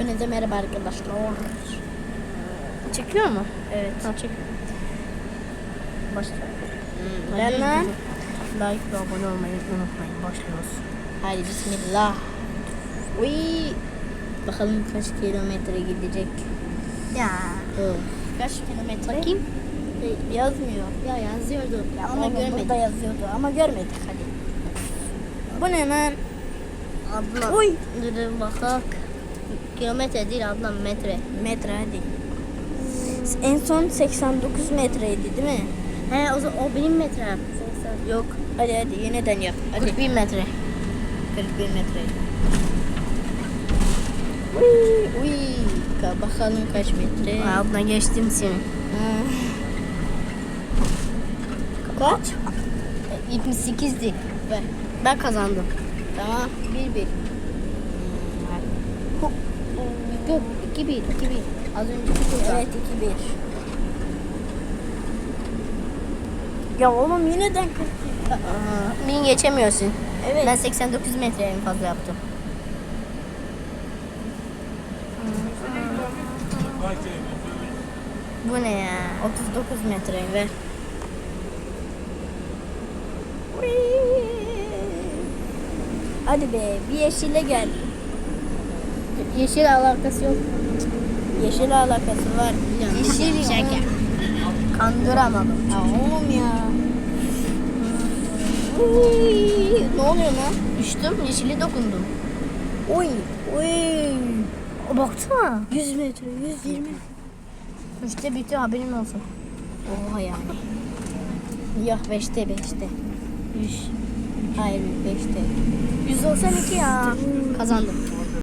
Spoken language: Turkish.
Hepinize merhaba arkadaşlar. Çekiyor mu? Evet. Ha çek. Başla. Ben lan. Like ve abone olmayı unutmayın. Başlıyoruz. Hadi bismillah. Uy. Bakalım kaç kilometre gidecek. Ya. Oh. Kaç kilometre? Bakayım. E, Yazmıyor. Ya yazıyordu. ama oğlum, görmedik. burada yazıyordu ama görmedik hadi. Bu ne lan? Abla. Uy. Dur bakak. Kilometre değil ablam metre. Metre hadi. En son 89 metreydi değil mi? He o, zaman- o benim metrem. Yok. Hadi hadi yeniden yap. Hadi. 40 bin metre. 41 metre. Uy, uy. Ka- Bakalım kaç metre. Abla geçtim seni. Ha. Kaç? 78'di. Ver. Ben kazandım. Tamam. 1 1. Yok 2 1 2 1. Az önce Evet 2 1. Ya oğlum yeniden 41. Bin geçemiyorsun. Evet. Ben 89 metre en fazla yaptım. Bu ne ya? 39 metre ver. Hadi be bir yeşile gel. Yeşil alakası yok. Yeşil alakası var. Yeşil Şaka. Kandıramadım. Ya oğlum ya. Uy, ne oluyor lan? Düştüm, yeşili dokundum. Uy, uy. Baksana. 100 metre, 120. İşte bitti haberin olsun. Oha yani. Yok 5'te 5'te. 100. Hayır 5'te. 192 ya. Kazandım.